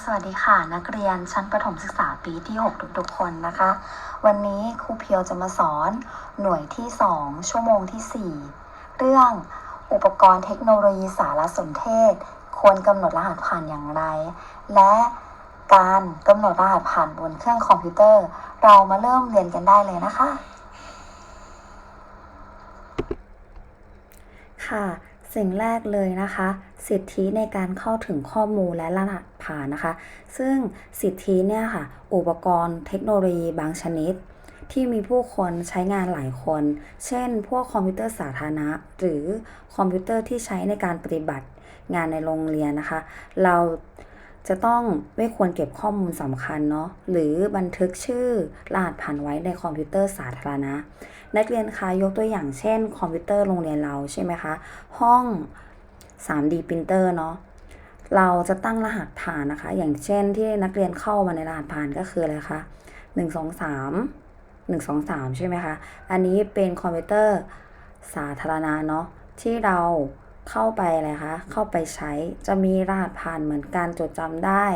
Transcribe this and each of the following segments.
สวัสดีค่ะ นักเรียนชั้นประถมศึกษาปีที่ 6 ทุกๆคนนะคะ วันนี้ครูเพียวจะมาสอนหน่วยที่ 2 ชั่วโมงที่ 4 เรื่องอุปกรณ์เทคโนโลยีสารสนเทศ ควรกำหนดรหัสผ่านอย่างไร และการกำหนดรหัสผ่านบนเครื่องคอมพิวเตอร์ เรามาเริ่มเรียนกันได้เลยนะคะ ค่ะสิ่งแรกเลยนะคะ สิทธิในการเข้าถึงข้อมูลและรหัส ผ่านนะคะ ซึ่งสิทธิเนี่ยค่ะ อุปกรณ์เทคโนโลยีบางชนิด ที่มีผู้คนใช้งานหลายคน เช่น พวกคอมพิวเตอร์สาธารณะ หรือคอมพิวเตอร์ที่ใช้ในการปฏิบัติงานในโรงเรียนนะคะ เราจะต้องไม่ควรเก็บข้อมูลสำคัญเนาะหรือบันทึกชื่อรหัสผ่านไว้ในคอมพิวเตอร์สาธารณะ นักเรียนคะยกตัวอย่างเช่น คอมพิวเตอร์โรงเรียนเราใช่ไหมคะ ห้อง 3D printer เนาะ เราจะตั้งรหัสผ่านนะคะ อย่างเช่นที่นักเรียนเข้ามาในรหัสผ่านก็คืออะไรคะ1 2 3 1 2 3ใช่ไหมคะ อันนี้เป็นคอมพิวเตอร์สาธารณะเนาะที่เราเข้าไปอะไรคะ เข้าไปใช้จะมีรหัสผ่านเหมือนการจดจำได้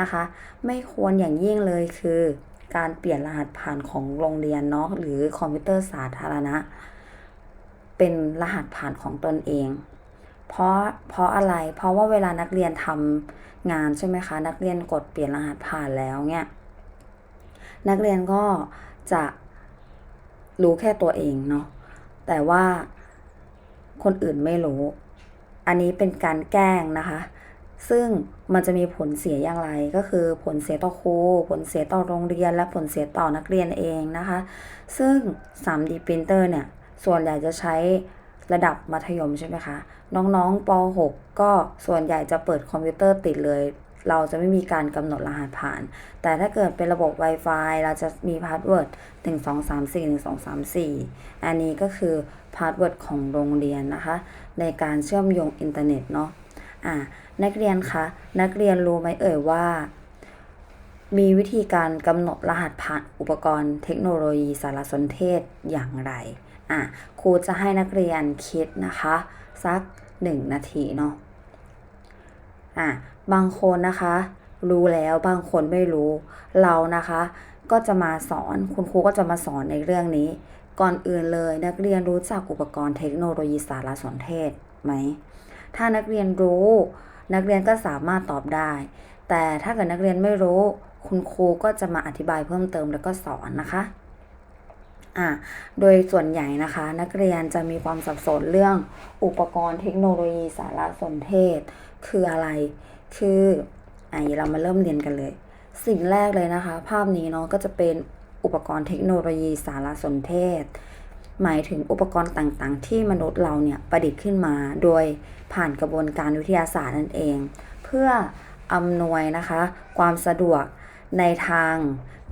นะคะ ไม่ควรอย่างยิ่งเลยคือ การเปลี่ยนรหัสผ่านของโรงเรียนเนาะหรือคอมพิวเตอร์สาธารณะ เป็นรหัสผ่านของตนเอง เพราะเพราะอะไร เพราะว่าเวลานักเรียนทำงานใช่ไหมคะ นักเรียนกดเปลี่ยนรหัสผ่านแล้วเนี่ย นักเรียนก็จะรู้แค่ตัวเองเนาะ แต่ว่าคนอื่นไม่รู้ อันนี้เป็นการแกล้งนะคะ ซึ่งมันจะมีผลเสียอย่างไรก็คือผลเสียต่อครู ผลเสียต่อโรงเรียน และผลเสียต่อนักเรียนเองนะคะ ซึ่ง 3D printer เนี่ย ส่วนใหญ่จะใช้ ระดับมัธยมใช่ไหมคะ น้องๆป .6 ก็ส่วนใหญ่จะเปิดคอมพิวเตอร์ติดเลย เราจะไม่มีการกำหนดรหัสผ่าน แต่ถ้าเกิดเป็นระบบ Wi-Fi เราจะมีพาสเวิร์ด1 2 3 4 1 2 3 4 อันนี้ก็คือพาสเวิร์ดของโรงเรียนนะคะ ในการเชื่อมโยงอินเทอร์เน็ตเนาะอ่านักเรียนคะนักเรียนรู้ไหมเอ่ยว่ามีวิธีการกำหนดรหัสผ่านอุปกรณ์เทคโนโลยีสารสนเทศอย่างไร อะครูจะให้นักเรียนคิดนะคะ สัก 1 นาทีเนาะอะบางคนนะคะ รู้แล้วบางคนไม่รู้เรานะคะ ก็จะมาสอนคุณครูก็จะมาสอนในเรื่องนี้ ก่อนอื่นเลยนักเรียนรู้จักอุปกรณ์เทคโนโลยีสารสนเทศไหมถ้านักเรียนรู้ นักเรียนก็สามารถตอบได้ แต่ถ้าเกิดนักเรียนไม่รู้ คุณครูก็จะมาอธิบายเพิ่มเติมแล้วก็สอนนะคะ อะโดยส่วนใหญ่นะคะ นักเรียนจะมีความสับสนเรื่องอุปกรณ์เทคโนโลยีสารสนเทศ คืออะไร คืออะเรามาเริ่มเรียนกันเลย สิ่งแรกเลยนะคะ ภาพนี้เนาะก็จะเป็นอุปกรณ์เทคโนโลยีสารสนเทศ หมายถึงอุปกรณ์ต่างๆ ที่มนุษย์เราเนี่ยประดิษฐ์ขึ้นมา โดยผ่านกระบวนการวิทยาศาสตร์นั่นเอง เพื่ออำนวยนะคะ ความสะดวก ในทาง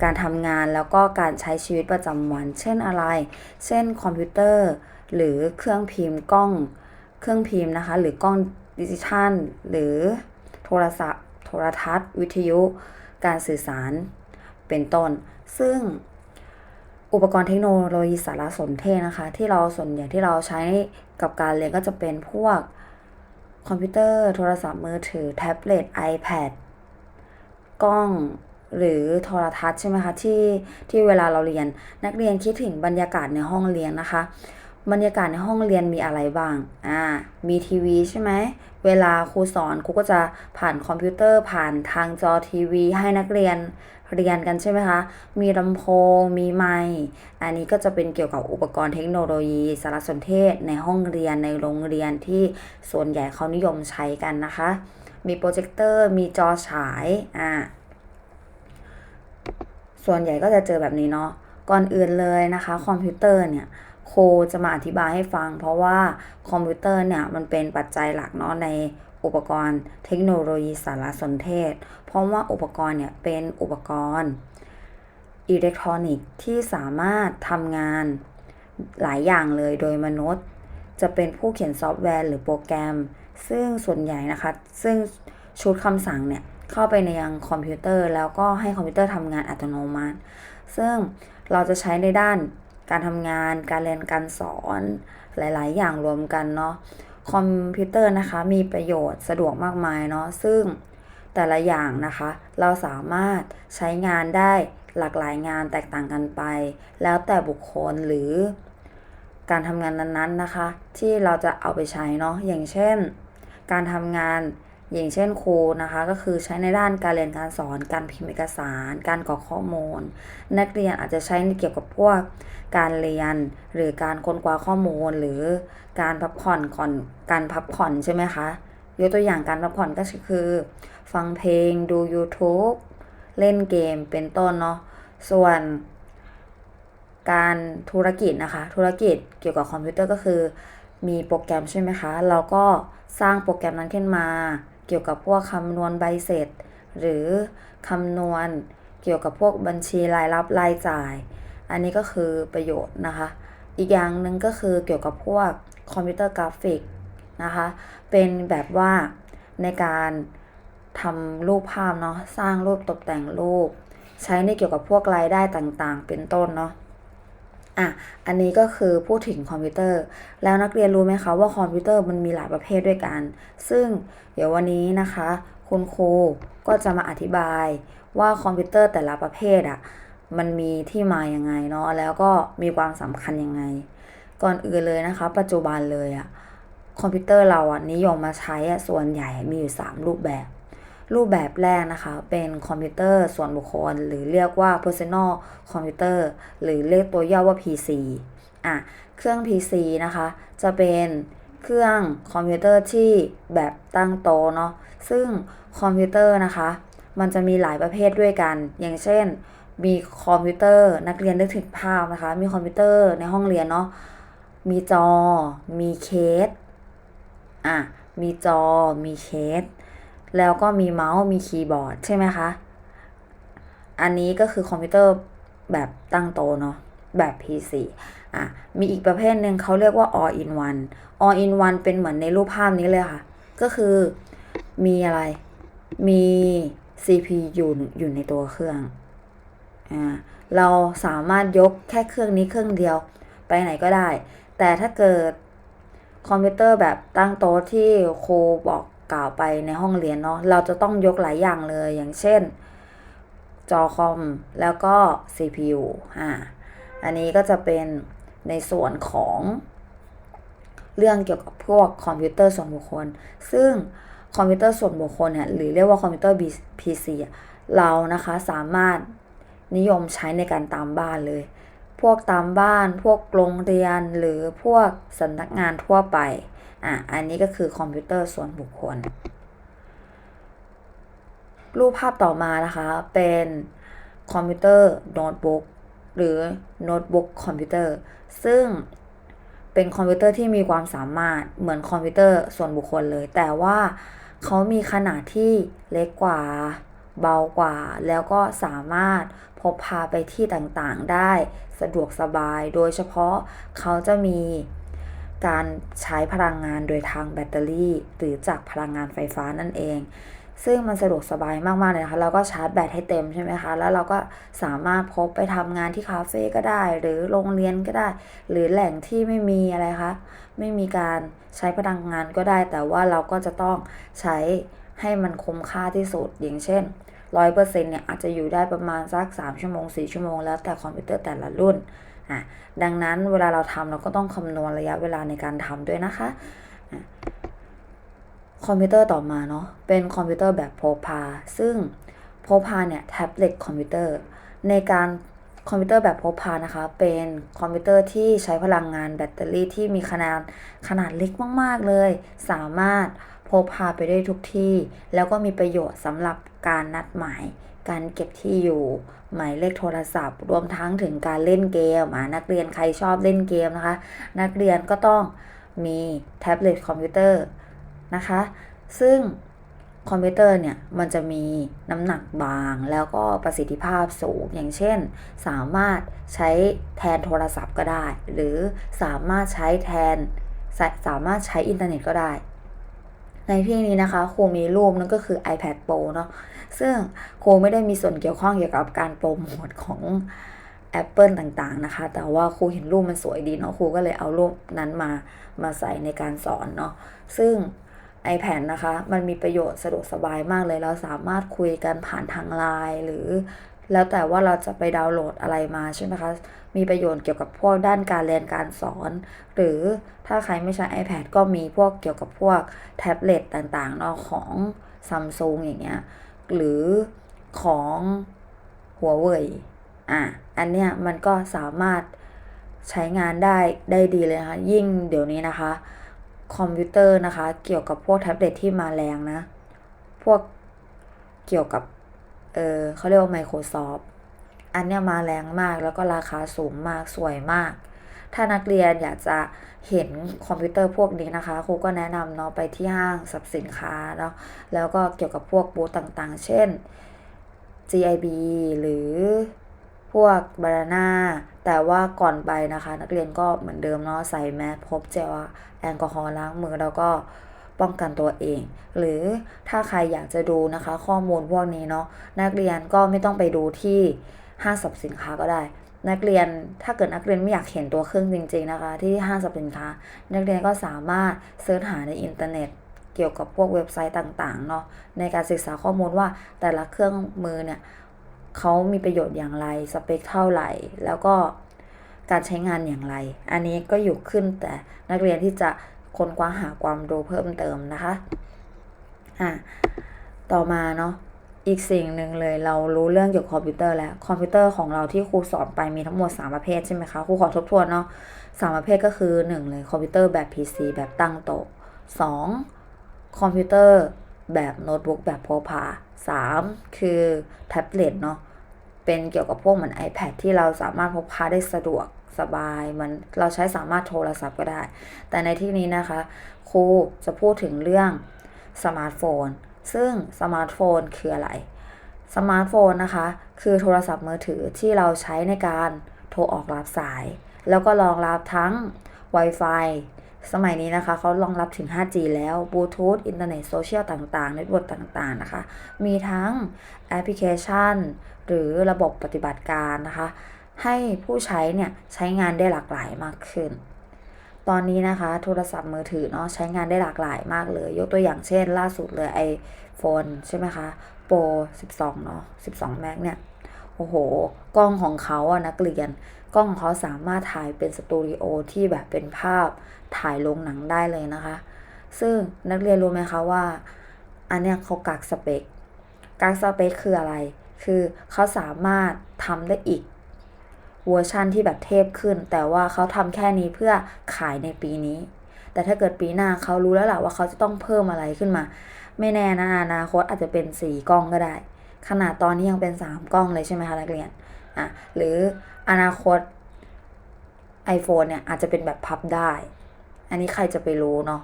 การทำงานแล้วก็การใช้ชีวิตประจำวัน เช่นอะไร เช่นคอมพิวเตอร์ หรือเครื่องพิมพ์กล้อง เครื่องพิมพ์นะคะ หรือกล้องดิจิทัล หรือโทรศัพท์ โทรทัศน์ วิทยุ การสื่อสาร เป็นต้น ซึ่งอุปกรณ์เทคโนโลยีสารสนเทศนะคะ ที่เราส่วนใหญ่ที่เราใช้กับการเรียนก็จะเป็นพวกคอมพิวเตอร์ โทรศัพท์มือถือ แท็บเล็ต iPad กล้อง หรือโทรทัศน์ใช่ไหมคะที่ที่เวลาเราเรียนนักเรียนคิดถึงบรรยากาศในห้องเรียนนะคะ บรรยากาศในห้องเรียนมีอะไรบ้างอ่ามีทีวีใช่ไหมเวลาครูสอนครูก็จะผ่านคอมพิวเตอร์ผ่านทางจอทีวี ให้นักเรียนเรียนกันใช่ไหมคะ มีลำโพง มีไมค์อันนี้ก็จะเป็นเกี่ยวกับอุปกรณ์เทคโนโลยีสารสนเทศในห้องเรียนในโรงเรียนที่ส่วนใหญ่เขานิยมใช้กันนะคะ มีโปรเจคเตอร์ มีจอฉาย อ่า ส่วนใหญ่ก็จะเจอแบบนี้เนาะก่อนอื่นเลยนะคะ คอมพิวเตอร์เนี่ยโคจะมาอธิบายให้ฟัง เพราะว่าคอมพิวเตอร์เนี่ยมันเป็นปัจจัยหลักเนาะในอุปกรณ์เทคโนโลยีสารสนเทศ เพราะว่าอุปกรณ์เนี่ยเป็นอุปกรณ์อิเล็กทรอนิกส์ที่สามารถทำงานหลายอย่างเลยโดยมนุษย์ จะเป็นผู้เขียนซอฟต์แวร์หรือโปรแกรม ซึ่งส่วนใหญ่นะคะ ซึ่งชุดคำสั่งเนี่ย เข้าไปในยังคอมพิวเตอร์ แล้วก็ให้คอมพิวเตอร์ทำงานอัตโนมัติ ซึ่งเราจะใช้ในด้านการทำงาน การเรียนการสอนหลาย ๆ อย่างรวมกันเนาะคอมพิวเตอร์นะคะมีประโยชน์สะดวกมากมายเนาะซึ่งแต่ละอย่างนะคะ เราสามารถใช้งานได้หลากหลายงานแตกต่างกันไป แล้วแต่บุคคลหรือการทำงานนั้น ๆ นะคะ ที่เราจะเอาไปใช้เนาะอย่างเช่น การทำงาน อย่างเช่นครูนะคะก็คือใช้ในด้านการเรียนการสอน การพิมพ์เอกสาร การกรอกข้อมูล นักเรียนอาจจะใช้ในเกี่ยวกับพวกการเรียนหรือการค้นคว้าข้อมูลหรือการพักผ่อนก่อนการพักผ่อนใช่ไหมคะยกตัวอย่างการพักผ่อนก็คือ ฟังเพลงดู YouTube เล่นเกมเป็นต้นเนาะส่วนการธุรกิจนะคะ ธุรกิจเกี่ยวกับคอมพิวเตอร์ก็คือ มีโปรแกรมใช่ไหมคะ เราก็สร้างโปรแกรมนั้นขึ้นมา เกี่ยวกับพวกคำนวณใบเสร็จ หรือคำนวณเกี่ยวกับพวกบัญชีรายรับรายจ่าย อันนี้ก็คือประโยชน์นะคะ อีกอย่างหนึ่งก็คือเกี่ยวกับพวกคอมพิวเตอร์กราฟิกนะคะ เป็นแบบว่าในการทำรูปภาพเนาะ สร้างรูปตกแต่งรูป ใช้ในเกี่ยวกับพวกรายได้ต่างๆ เป็นต้นเนาะ อะ อันนี้ก็คือพูดถึงคอมพิวเตอร์ แล้วนักเรียนรู้ไหมคะว่าคอมพิวเตอร์มันมีหลายประเภทด้วยกัน ซึ่งเดี๋ยววันนี้นะคะ คุณครูก็จะมาอธิบายว่าคอมพิวเตอร์แต่ละประเภทอะ มันมีที่มาอยังไงเนาะ แล้วก็มีความสำคัญยังไง ก่อนอื่นเลยนะคะ ปัจจุบันเลยอะ คอมพิวเตอร์เราอะนิยมมาใช้อะส่วนใหญ่มีอยู่ 3 รูปแบบ รูปแบบแรกนะคะ เป็นคอมพิวเตอร์ส่วนบุคคล หรือเรียกว่า personal computer หรือเรียกตัวย่อว่า PC อะ เครื่อง PC นะคะ จะเป็นเครื่องคอมพิวเตอร์ที่แบบตั้งโตเนาะ ซึ่งคอมพิวเตอร์นะคะ มันจะมีหลายประเภทด้วยกัน อย่างเช่น มีคอมพิวเตอร์นักเรียนนึกถึงภาพนะคะ มีคอมพิวเตอร์ในห้องเรียนเนาะ มีจอ มีเคส อะ มีจอ มีเคส แล้วก็มีเมาส์มีคีย์บอร์ดใช่ไหมคะ อันนี้ก็คือคอมพิวเตอร์แบบตั้งโตะเนาะแบบ PC อะ มีอีกประเภทหนึ่งเขาเรียกว่า all in one all in one เป็นเหมือนในรูปภาพนี้เลยค่ะ ก็คือมีอะไร มี CPU อยู่ในตัวเครื่อง อ่า เราสามารถยกแค่เครื่องนี้เครื่องเดียวไปไหนก็ได้ แต่ถ้าเกิดคอมพิวเตอร์แบบตั้งโต๊ะที่ครูบอก กล่าวไปในห้องเรียนเนาะเราจะต้องยกหลายอย่างเลยอย่างเช่น จอคอมแล้วก็ CPU อ่าอันนี้ก็จะเป็นในส่วนของเรื่องเกี่ยวกับพวกคอมพิวเตอร์ส่วนบุคคล ซึ่งคอมพิวเตอร์ส่วนบุคคลเนี่ยหรือเรียกว่าคอมพิวเตอร์ PC เรานะคะสามารถนิยมใช้ในการตามบ้านเลย พวกตามบ้าน พวกโรงเรียนหรือพวกสำนักงานทั่วไป อะอันนี้ก็คือคอมพิวเตอร์ส่วนบุคคล รูปภาพต่อมานะคะ เป็นคอมพิวเตอร์โน้ตบุ๊กหรือโน้ตบุ๊กคอมพิวเตอร์ ซึ่งเป็นคอมพิวเตอร์ที่มีความสามารถเหมือนคอมพิวเตอร์ส่วนบุคคลเลย แต่ว่าเขามีขนาดที่เล็กกว่าเบากว่า แล้วก็สามารถพกพาไปที่ต่างๆได้สะดวกสบาย โดยเฉพาะเขาจะมี การใช้พลังงานโดยทางแบตเตอรี่ หรือจากพลังงานไฟฟ้านั่นเอง ซึ่งมันสะดวกสบายมากๆเลยนะคะ เราก็ชาร์จแบตให้เต็มใช่ไหมคะ แล้วเราก็สามารถพกไปทำงานที่คาเฟ่ก็ได้ หรือโรงเรียนก็ได้ หรือแหล่งที่ไม่มีอะไรคะ ไม่มีการใช้พลังงานก็ได้ แต่ว่าเราก็จะต้องใช้ให้มันคุ้มค่าที่สุด อย่างเช่นร้อยเปอร์เซ็นต์เนี่ยอาจจะอยู่ได้ประมาณสัก 3 ชั่วโมง 4 ชั่วโมง แล้วแต่คอมพิวเตอร์แต่ละรุ่น อะดังนั้นเวลาเราทำเราก็ต้องคำนวณระยะเวลาในการทำด้วยนะคะคอมพิวเตอร์ต่อมาเนาะเป็นคอมพิวเตอร์แบบพพาซึ่งพพาเนี่ยแท็บเล็ตคอมพิวเตอร์ในการคอมพิวเตอร์แบบพกพานะคะ เป็นคอมพิวเตอร์ที่ใช้พลังงานแบตเตอรี่ที่มีขนาดขนาดเล็กมาก ๆ เลย สามารถพกพาไปได้ทุกที่ แล้วก็มีประโยชน์สำหรับการนัดหมาย การเก็บที่อยู่ หมายเลขโทรศัพท์ รวมทั้งถึงการเล่นเกมอะนักเรียนใครชอบเล่นเกมนะคะ นักเรียนก็ต้องมีแท็บเล็ตคอมพิวเตอร์นะคะ ซึ่งคอมพิวเตอร์เนี่ย มันจะมีน้ำหนักบางแล้วก็ประสิทธิภาพสูง อย่างเช่น สามารถใช้แทนโทรศัพท์ก็ได้ หรือสามารถใช้แทนสามารถใช้อินเทอร์เน็ตก็ได้ ในที่นี้นะคะครูมีรูปนั่นก็คือ iPad Pro เนาะซึ่งครูไม่ได้มีส่วนเกี่ยวข้องเกี่ยวกับการโปรโมทของ Apple ต่างๆนะคะ แต่ว่าครูเห็นรูปมันสวยดีเนาะครูก็เลยเอารูปนั้นมามาใส่ในการสอนเนาะซึ่ง iPad นะคะ มันมีประโยชน์สะดวกสบายมากเลย เราสามารถคุยกันผ่านทางไลน์หรือ แล้วแต่ว่าเราจะไปดาวน์โหลดอะไรมาใช่ไหมคะ มีประโยชน์เกี่ยวกับพวกด้านการเรียนการสอน หรือถ้าใครไม่ใช้ iPad ก็มีพวกเกี่ยวกับพวกแท็บเล็ตต่างๆเนาะของ Samsung อย่างเงี้ย หรือของหัวเว่ยอะ อันเนี้ยมันก็สามารถใช้งานได้ได้ดีเลยนะคะ ยิ่งเดี๋ยวนี้นะคะ คอมพิวเตอร์นะคะ เกี่ยวกับพวกแท็บเล็ตที่มาแรงนะ พวกเกี่ยวกับ เออเขาเรียกว่า Microsoft อันเนี้ยมาแรงมากแล้วก็ราคาสูงมากสวยมาก ถ้านักเรียนอยากจะเห็นคอมพิวเตอร์พวกนี้นะคะครูก็แนะนำเนาะไปที่ห้างสรรพสินค้าเนาะแล้วก็เกี่ยวกับพวกบูธต่างๆ เช่น GIB หรือพวกบานาน่าแต่ว่าก่อนไปนะคะ นักเรียนก็เหมือนเดิมเนาะใส่แมสพบเจลแอลกอฮอล์ล้างมือแล้วก็ ป้องกันตัวเอง หรือถ้าใครอยากจะดูนะคะ ข้อมูลพวกนี้เนาะนักเรียนก็ไม่ต้องไปดูที่ห้างสรรพสินค้าก็ได้ นักเรียนถ้าเกิดนักเรียนไม่อยากเห็นตัวเครื่องจริง ๆนะคะ ที่ห้างสรรพสินค้า นักเรียนก็สามารถเสิร์ชหาในอินเทอร์เน็ตเกี่ยวกับพวกเว็บไซต์ต่างๆเนาะในการศึกษาข้อมูลว่าแต่ละเครื่องมือเนี่ยเขามีประโยชน์อย่างไรสเปคเท่าไหร่ แล้วก็การใช้งานอย่างไร อันนี้ก็อยู่ขึ้นแต่นักเรียนที่จะ ค้นคว้าหาความรู้เพิ่มเติมนะคะอะต่อมาเนาะอีกสิ่งหนึ่งเลยเรารู้เรื่องเกี่ยวกับคอมพิวเตอร์แล้วคอมพิวเตอร์ของเราที่ครูสอนไปมีทั้งหมด 3 ประเภทใช่ไหมคะครูขอทบทวนเนาะสามประเภทก็คือ 1 เลยคอมพิวเตอร์แบบ PC แบบตั้งโต๊ะ 2. คอมพิวเตอร์แบบโน้ตบุ๊กแบบพกพา 3. คือแท็บเล็ตเนาะเป็นเกี่ยวกับพวกเหมือน iPad ที่เราสามารถพกพาได้สะดวก สบายมันเราใช้สามารถโทรศัพท์ก็ได้ แต่ในที่นี้นะคะ ครูจะพูดถึงเรื่องสมาร์ทโฟน ซึ่งสมาร์ทโฟนคืออะไร สมาร์ทโฟนนะคะ คือโทรศัพท์มือถือที่เราใช้ในการโทรออกรับสาย แล้วก็รองรับทั้ง Wi-Fi สมัยนี้นะคะเขารองรับถึง 5G แล้วบลูทูธอินเทอร์เน็ตโซเชียลต่างๆเน็ตเวิร์กต่าง ๆ นะคะ มีทั้งแอปพลิเคชัน หรือระบบปฏิบัติการนะคะ ให้ผู้ใช้เนี่ยใช้งานได้หลากหลายมากขึ้น ตอนนี้นะคะโทรศัพท์มือถือเนาะใช้งานได้หลากหลายมากเลย ยกตัวอย่างเช่น ล่าสุดเลย iPhone ใช่ไหมคะ Pro 12 เนาะ12 Max เนี่ยโอ้โห กล้องของเขาอะนักเรียน กล้องของเขาสามารถถ่ายเป็นสตูดิโอที่แบบเป็นภาพถ่ายลงหนังได้เลยนะคะ ซึ่งนักเรียนรู้ไหมคะว่า อันเนี้ยเขากักสเปคกักสเปคคืออะไร คือเขาสามารถทำได้อีก เวอร์ชันที่แบบเทพขึ้น แต่ว่าเขาทำแค่นี้เพื่อขายในปีนี้ แต่ถ้าเกิดปีหน้าเขารู้แล้วแหละว่าเขาจะต้องเพิ่มอะไรขึ้นมา ไม่แน่นะอนาคตอาจจะเป็นสี่กล้องก็ได้ ขนาดตอนนี้ยังเป็นสามกล้องเลยใช่ไหมคะนักเรียนอะหรืออนาคต iPhone เนี่ยอาจจะเป็นแบบพับได้ อันนี้ใครจะไปรู้เนาะ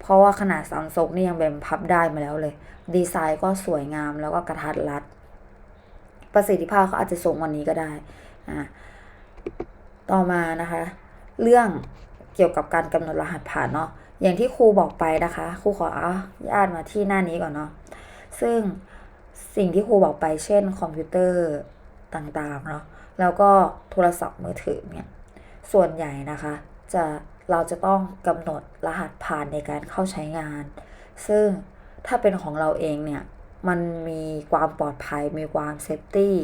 เพราะว่าขนาดซัมซุงนี่ยังเป็นพับได้มาแล้วเลย ดีไซน์ก็สวยงามแล้วก็กระทัดรัด ประสิทธิภาพเขาอาจจะสูงกว่านี้ก็ได้ ต่อมานะคะ เรื่องเกี่ยวกับการกำหนดรหัสผ่านเนาะอย่างที่ครูบอกไปนะคะครูขออนุญาตมาที่หน้านี้ก่อนเนาะซึ่งสิ่งที่ครูบอกไปเช่น คอมพิวเตอร์ต่างๆเนาะแล้วก็โทรศัพท์มือถือเนี่ยส่วนใหญ่นะคะจะเราจะต้องกำหนดรหัสผ่านในการเข้าใช้งาน ซึ่งถ้าเป็นของเราเองเนี่ย มันมีความปลอดภัยมีความเซฟตี้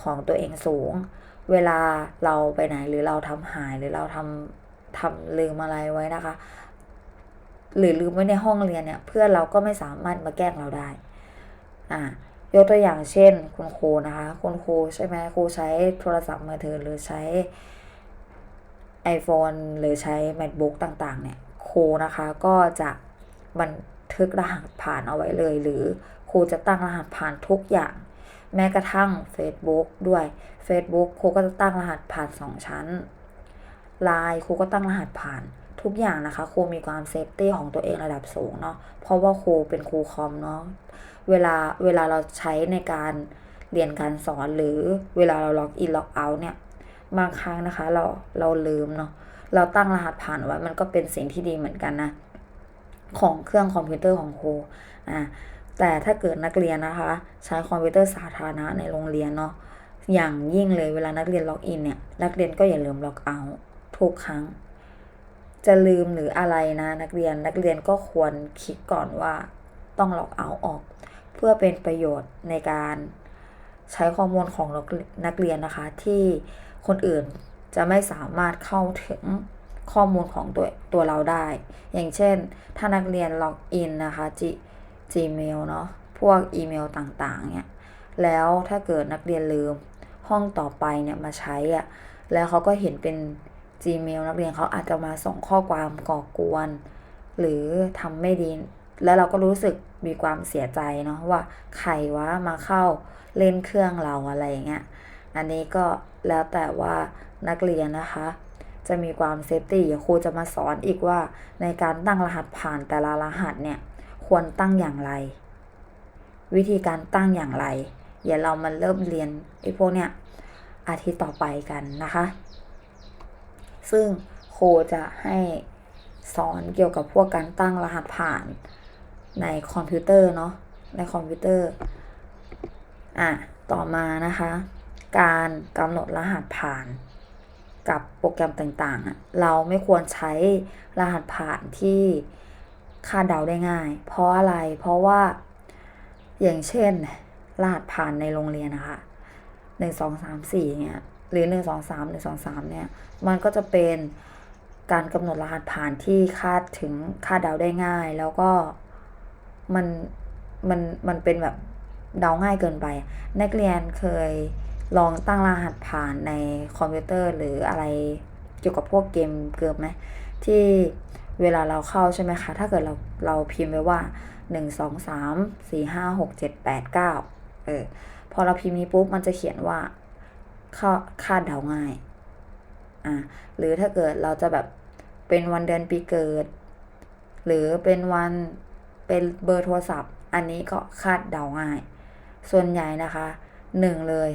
ของตัวเองสูง เวลาเราไปไหนหรือเราทำหายหรือเราทำทำลืมอะไรไว้นะคะ หรือลืมไว้ในห้องเรียนเนี่ย เพื่อนเราก็ไม่สามารถมาแกล้งเราได้ อ่ายกตัวอย่างเช่น คุณครูนะคะ คุณครูใช่ไหมครูใช้โทรศัพท์มือถือหรือใช้ iPhone หรือใช้ MacBook ต่างๆ เนี่ยครูนะคะก็จะบันทึกรหัสผ่านเอาไว้เลย หรือครูจะตั้งรหัสผ่านทุกอย่าง แม้กระทั่ง Facebook ด้วย Facebook ครูก็จะตั้งรหัสผ่าน 2 ชั้น Line ครูก็ตั้งรหัสผ่านทุกอย่างนะคะครูมีความเซฟตี้ของตัวเองระดับสูงเนาะเพราะว่าครูเป็นครูคอมเนาะเวลาเวลาเราใช้ในการเรียนการสอนหรือเวลาเราล็อกอินล็อกเอาท์เนี่ยบางครั้งนะคะเราเราลืมเนาะเราตั้งรหัสผ่านไว้มันก็เป็นสิ่งที่ดีเหมือนกันนะ ของเครื่องคอมพิวเตอร์ของครูอ่า แต่ถ้าเกิดนักเรียนนะคะ ใช้คอมพิวเตอร์สาธารณะในโรงเรียนเนาะอย่างยิ่งเลยเวลานักเรียนล็อกอินเนี่ยนักเรียนก็อย่าลืมล็อกเอาท์ทุกครั้ง จะลืมหรืออะไรนะนักเรียนนักเรียนก็ควรคิดก่อนว่าต้องล็อกเอาท์ออก เพื่อเป็นประโยชน์ในการใช้ข้อมูลของนักเรียนนะคะ ที่คนอื่นจะไม่สามารถเข้าถึงข้อมูลของตัวตัวเราได้ อย่างเช่น ถ้านักเรียนล็อกอินนะคะ G Gmail เนาะพวกอีเมลต่างๆเนี่ยแล้วถ้าเกิดนักเรียนลืมห้องต่อไปเนี่ยมาใช้อะแล้วเขาก็เห็นเป็น Gmail นักเรียนเขาอาจจะมาส่งข้อความก่อกวน หรือทำไม่ดี แล้วเราก็รู้สึกมีความเสียใจเนาะว่าใครวะมาเข้าเล่นเครื่องเราอะไรอย่างเงี้ยอันนี้ก็แล้วแต่ว่านักเรียนนะคะ จะมีความเซฟตี้ครูจะมาสอนอีกว่าในการตั้งรหัสผ่านแต่ละรหัสเนี่ย ควรตั้งอย่างไร วิธีการตั้งอย่างไรเดี๋ยวเรามาเริ่มเรียนไอ้พวกเนี้ยอาทิตย์ต่อไปกันนะคะ ซึ่งโคจะให้สอนเกี่ยวกับพวกการตั้งรหัสผ่านในคอมพิวเตอร์เนาะในคอมพิวเตอร์ อะ ต่อมานะคะ การกำหนดรหัสผ่านกับโปรแกรมต่างๆ เราไม่ควรใช้รหัสผ่านที่ คาดเดาได้ง่าย เพราะอะไรเพราะว่าอย่างเช่นรหัสผ่านในโรงเรียนนะคะหนึ่งสองสามสี่เนี่ยหรือหนึ่งสองสามหนึ่งสองสามเนี่ยมันก็จะเป็นการกำหนดรหัสผ่านที่คาดถึงคาดเดาได้ง่าย แล้วก็มันมันมันเป็นแบบเดาง่ายเกินไป นักเรียนเคยลองตั้งรหัสผ่านในคอมพิวเตอร์หรืออะไรเกี่ยวกับพวกเกมเกิมไหมที่ เวลาเราเข้าใช่ไหมคะ ถ้าเกิดเราเราพิมพ์ไว้ว่าหนึ่งสองสามสี่ห้าหกเจ็ดแปดเก้าเออ พอเราพิมพ์นี้ปุ๊บมันจะเขียนว่าคาคาดเดาง่าย อะ หรือถ้าเกิดเราจะแบบเป็นวันเดือนปีเกิด หรือเป็นวันเป็นเบอร์โทรศัพท์ อันนี้ก็คาดเดาง่าย ส่วนใหญ่นะคะหนึ่งเลย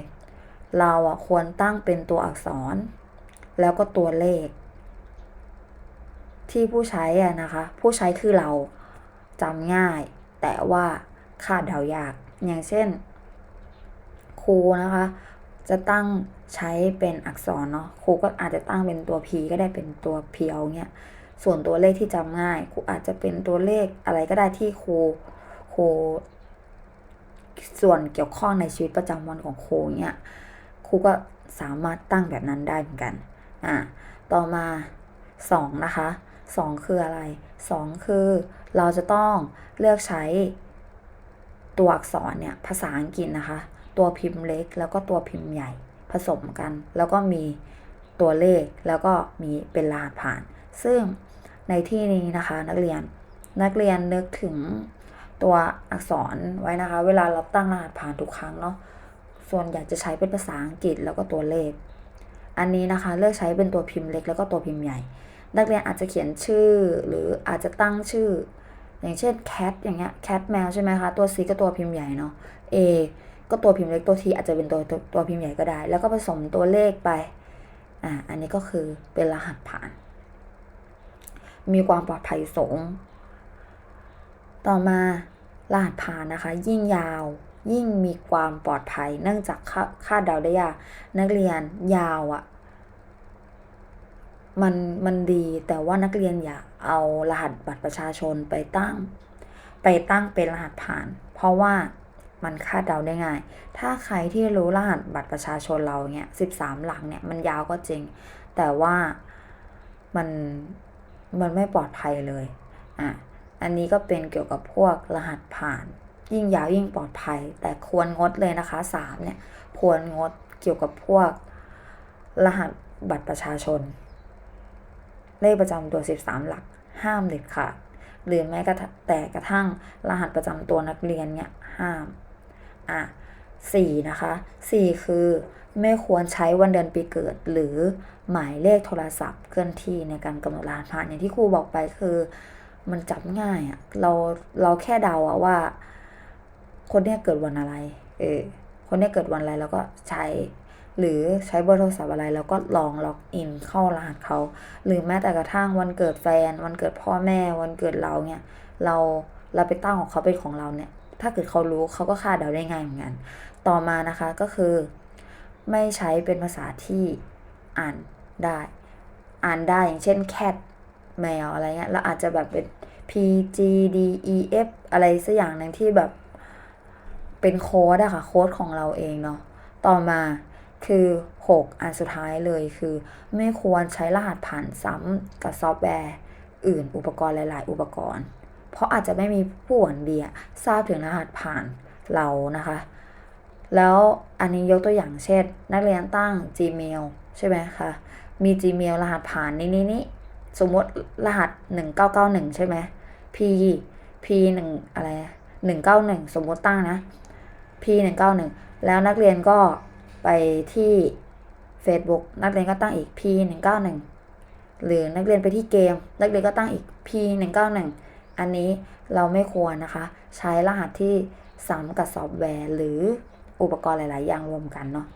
เราอะควรตั้งเป็นตัวอักษร แล้วก็ตัวเลข ที่ผู้ใช้อะนะคะ ผู้ใช้คือเราจำง่าย แต่ว่าคาดเดายากอย่างเช่น ครูนะคะ จะตั้งใช้เป็นอักษรเนาะครูก็อาจจะตั้งเป็นตัว P ก็ได้เป็นตัว P เอาเงี้ยส่วนตัวเลขที่จำง่ายครูอาจจะเป็นตัวเลขอะไรก็ได้ที่ครูครูส่วนเกี่ยวข้องในชีวิตประจำวันของครูเนี่ยครูก็สามารถตั้งแบบนั้นได้เหมือนกันอ่าต่อมาสองนะคะ สองคืออะไรสองคือเราจะต้องเลือกใช้ตัวอักษรเนี่ยภาษาอังกฤษนะคะ ตัวพิมพ์เล็กแล้วก็ตัวพิมพ์ใหญ่ผสมกัน แล้วก็มีตัวเลขแล้วก็มีเป็นรหัสผ่าน ซึ่งในที่นี้นะคะนักเรียนนักเรียนนึกถึงตัวอักษรไว้นะคะ เวลาเราตั้งรหัสผ่านทุกครั้งเนาะส่วนใหญ่จะใช้เป็นภาษาอังกฤษแล้วก็ตัวเลข อันนี้นะคะเลือกใช้เป็นตัวพิมพ์เล็กแล้วก็ตัวพิมพ์ใหญ่ นักเรียนอาจจะเขียนชื่อหรืออาจจะตั้งชื่อ อย่างเช่น cat อย่างเงี้ย cat แมวใช่ไหมคะ ตัว C ก็ตัวพิมพ์ใหญ่เนาะ A ก็ตัวพิมพ์เล็กตัว T อาจจะเป็นตัวตัวพิมพ์ใหญ่ก็ได้ แล้วก็ผสมตัวเลขไป อ่า อันนี้ก็คือเป็นรหัสผ่าน มีความปลอดภัยสูง ต่อมารหัสผ่านนะคะ ยิ่งยาวยิ่งมีความปลอดภัย เนื่องจากคาคาดเดาได้ยากนักเรียนยาวอะ่ะ มันมันดีแต่ว่านักเรียนอย่าเอารหัสบัตรประชาชนไปตั้ง ไปตั้งเป็นรหัสผ่าน เพราะว่ามันคาดเดาได้ง่าย ถ้าใครที่รู้รหัสบัตรประชาชนเราเนี่ยสิบสามหลักเนี่ยมันยาวก็จริง แต่ว่ามันมันไม่ปลอดภัยเลย อะ อันนี้ก็เป็นเกี่ยวกับพวกรหัสผ่าน ยิ่งยาวยิ่งปลอดภัย แต่ควรงดเลยนะคะสามเนี่ยควรงดเกี่ยวกับพวกรหัสบัตรประชาชน เลขประจำตัว 13 หลัก ห้ามเด็ดขาด หรือแม้แต่กระทั่งรหัสประจำตัวนักเรียนเนี่ยห้าม อะสี่นะคะสี่คือไม่ควรใช้วันเดือนปีเกิด หรือหมายเลขโทรศัพท์เคลื่อนที่ในการกำหนดรหัสผ่านอย่างที่ครูบอกไปคือมันจับง่ายอะเราเราแค่เดาอะว่า คนเนี้ยเกิดวันอะไร เออคนเนี้ยเกิดวันอะไร แล้วก็ใช้ หรือใช้เบอร์โทรศัพท์อะไรแล้วก็ลองล็อกอินเข้ารหัสเขา หรือแม้แต่กระทั่งวันเกิดแฟน วันเกิดพ่อแม่ วันเกิดเราเนี่ย เราเราไปตั้งของเขาเป็นของเราเนี่ย ถ้าเกิดเขารู้เขาก็คาดเดาได้ง่ายเหมือนกัน ต่อมานะคะก็คือ ไม่ใช้เป็นภาษาที่อ่านได้ อ่านได้อย่างเช่น cat แมวอะไรเงี้ยแล้วอาจจะแบบเป็น P G D E F อะไรสักอย่างหนึ่งที่แบบเป็นโค้ดอะค่ะโค้ดของเราเองเนาะต่อมา คือ 6 อันสุดท้ายเลยคือ ไม่ควรใช้รหัสผ่านซ้ำกับซอฟต์แวร์อื่นอุปกรณ์หลาย ๆ อุปกรณ์ เพราะอาจจะไม่มีผู้หวังดีอะทราบถึงรหัสผ่านเรานะคะ แล้วอันนี้ยกตัวอย่างเช่น นักเรียนตั้ง Gmail ใช่ไหมคะมี Gmail รหัสผ่านนี้นี้นี้สมมติรหัส 1991 ใช่ไหม P P 1อะไร 191 สมมติตั้งนะ P 191 แล้วนักเรียนก็ ไปที่ Facebook นักเรียนก็ตั้งอีก P 191หรือนักเรียนไปที่เกม นักเรียนก็ตั้งอีก P 191อันนี้เราไม่ควรนะคะ ใช้รหัสที่ซ้ำกับซอฟต์แวร์หรืออุปกรณ์หลาย ๆ อย่างรวมกันเนาะ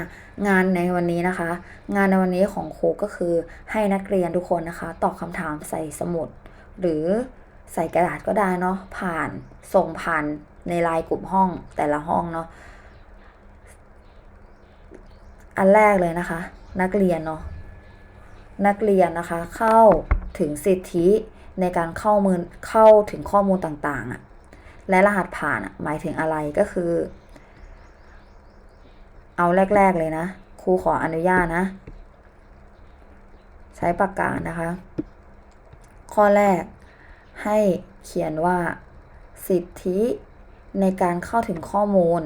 ะงานในวันนี้นะคะ งานในวันนี้ของครูก็คือให้นักเรียนทุกคนนะคะ ตอบคำถามใส่สมุด หรือใส่กระดาษก็ได้เนาะผ่านส่งผ่านในไลน์กลุ่มห้องแต่ละห้องเนาะ อันแรกเลยนะคะ นักเรียนเนาะนักเรียนนะคะ เข้าถึงสิทธิในการเข้ามือเข้าถึงข้อมูลต่างๆอะและรหัสผ่านอะหมายถึงอะไรก็คือ เอาแรก ๆ เลยนะครูขออนุญาตนะ ใช้ปากกานะคะ ข้อแรกให้เขียนว่า สิทธิในการเข้าถึงข้อมูล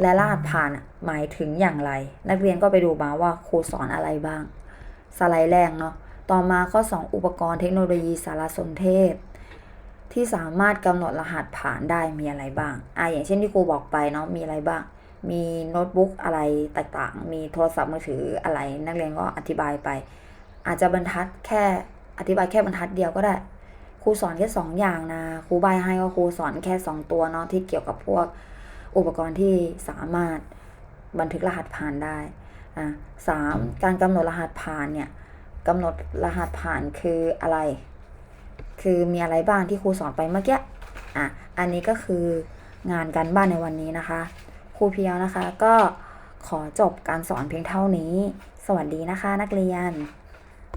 และรหัสผ่านอะ หมายถึงอย่างไร นักเรียนก็ไปดูมาว่าครูสอนอะไรบ้าง สไลด์แรกเนาะต่อมาข้อ 2 อุปกรณ์เทคโนโลยีสารสนเทศ ที่สามารถกำหนดรหัสผ่านได้มีอะไรบ้างอะอย่างเช่นที่ครูบอกไปเนาะมีอะไรบ้าง มีโน้ตบุ๊กอะไรต่างๆ มีโทรศัพท์มือถืออะไร นักเรียนก็อธิบายไป อาจจะบรรทัดแค่อธิบายแค่บรรทัดเดียวก็ได้ครูสอนแค่สองอย่างนะครูใบให้ว่าครูสอนแค่สองตัวเนาะที่เกี่ยวกับพวกอุปกรณ์ที่สามารถ บันทึกรหัสผ่านได้อะสามการกำหนดรหัสผ่านเนี่ยกำหนดรหัสผ่านคืออะไร คือมีอะไรบ้างที่ครูสอนไปเมื่อกี้อะอันนี้ก็คืองานการบ้านในวันนี้นะคะครูเพียวนะคะก็ขอจบการสอนเพียงเท่านี้ สวัสดีนะคะนักเรียน